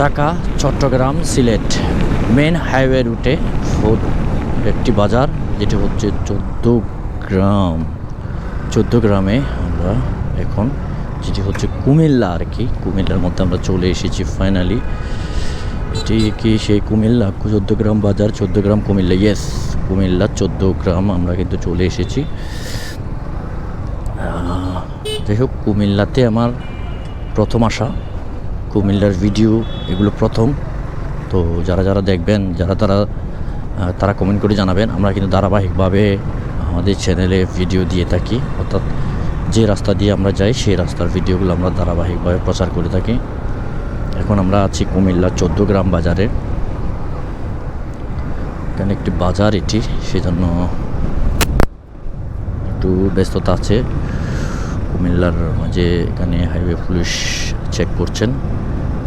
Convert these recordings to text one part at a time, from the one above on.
Dhaka, Chittagong, Sylhet. Main highway রুটে একটি বাজার, যেটি হচ্ছে চোদ্দ গ্রাম। চোদ্দ গ্রামে আমরা এখন, যেটি হচ্ছে কুমিল্লা আর কি। কুমিল্লার মধ্যে আমরা চলে এসেছি ফাইনালি এটি কি সেই কুমিল্লা? চোদ্দ গ্রাম বাজার, চোদ্দ গ্রাম কুমিল্লা। ইয়েস কুমিল্লা, চোদ্দ গ্রাম আমরা কিন্তু চলে এসেছি। যাই হোক, কুমিল্লাতে আমার প্রথম আসা কুমিল্লার ভিডিও, এগুলো প্রথম। তো যারা যারা দেখবেন, যারা তারা তারা কমেন্ট করে জানাবেন। আমরা কিন্তু ধারাবাহিকভাবে আমাদের চ্যানেলে ভিডিও দিয়ে থাকি। অর্থাৎ যে রাস্তা দিয়ে আমরা যাই, সেই রাস্তার ভিডিওগুলো আমরা ধারাবাহিকভাবে প্রচার করে থাকি। এখন আমরা আছি কুমিল্লা চোদ্দ গ্রাম বাজারে। এখানে একটি বাজার এটি, সেজন্য একটু ব্যস্ততা আছে। কুমিল্লার মাঝে এখানে হাইওয়ে পুলিশ চেক করছেন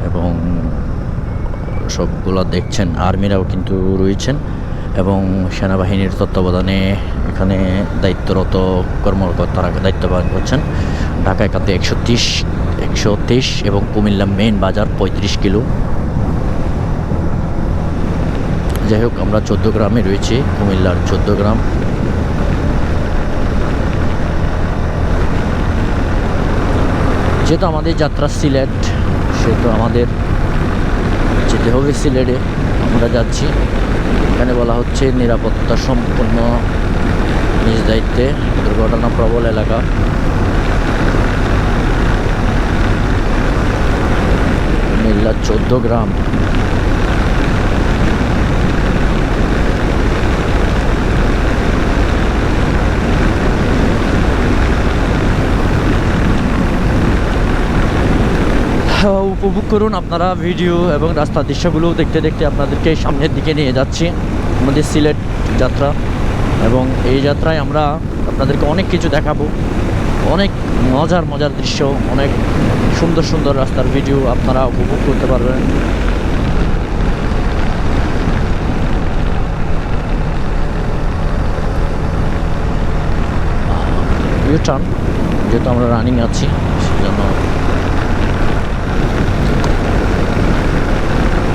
এবং সবগুলো দেখছেন। আর্মিরাও কিন্তু রয়েছেন এবং সেনাবাহিনীর তত্ত্বাবধানে এখানে দায়িত্বরত কর্মকর্তারা দায়িত্ব পালন করছেন। ঢাকা একাতে একশো তিরিশ, একশো তেইশ এবং কুমিল্লা মেন বাজার পঁয়ত্রিশ কিলো। যাই হোক, আমরা চোদ্দ গ্রামে রয়েছি, কুমিল্লার চোদ্দ গ্রাম। যেহেতু আমাদের যাত্রা সিলেট, সেহেতু আমাদের যেতে হবে সিলেটে আমরা যাচ্ছি, এখানে বলা হচ্ছে নিরাপত্তা সম্পূর্ণ নিজ দায়িত্বে দুর্ঘটনা প্রবল এলাকা। মিল্লা চোদ্দ গ্রাম। উপভোগ করুন আপনারা ভিডিও এবং রাস্তার দৃশ্যগুলো দেখতে দেখতে আপনাদেরকে সামনের দিকে নিয়ে যাচ্ছি। আমাদের সিলেট যাত্রা এবং এই যাত্রায় আমরা আপনাদেরকে অনেক কিছু দেখাবো। অনেক মজার মজার দৃশ্য, অনেক সুন্দর সুন্দর রাস্তার ভিডিও আপনারা উপভোগ করতে পারবেন। যেহেতু আমরা রানিং আছি, সেজন্য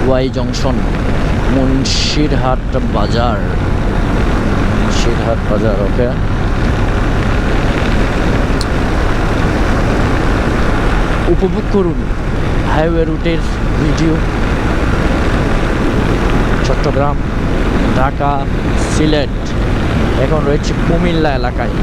ওয়াই জংশন, মুন্সিরহাট বাজার। মুন্সিরহাট বাজার, ওকে। উপভোগ করুন হাইওয়ে রুটের ভিডিও। চট্টগ্রাম, ঢাকা, সিলেট, এখন রয়েছে কুমিল্লা এলাকায়।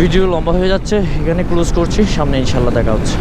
ভিডিও লম্বা হয়ে যাচ্ছে এখানে ক্লোজ করছি সামনে ইনশাল্লাহ দেখা হচ্ছে।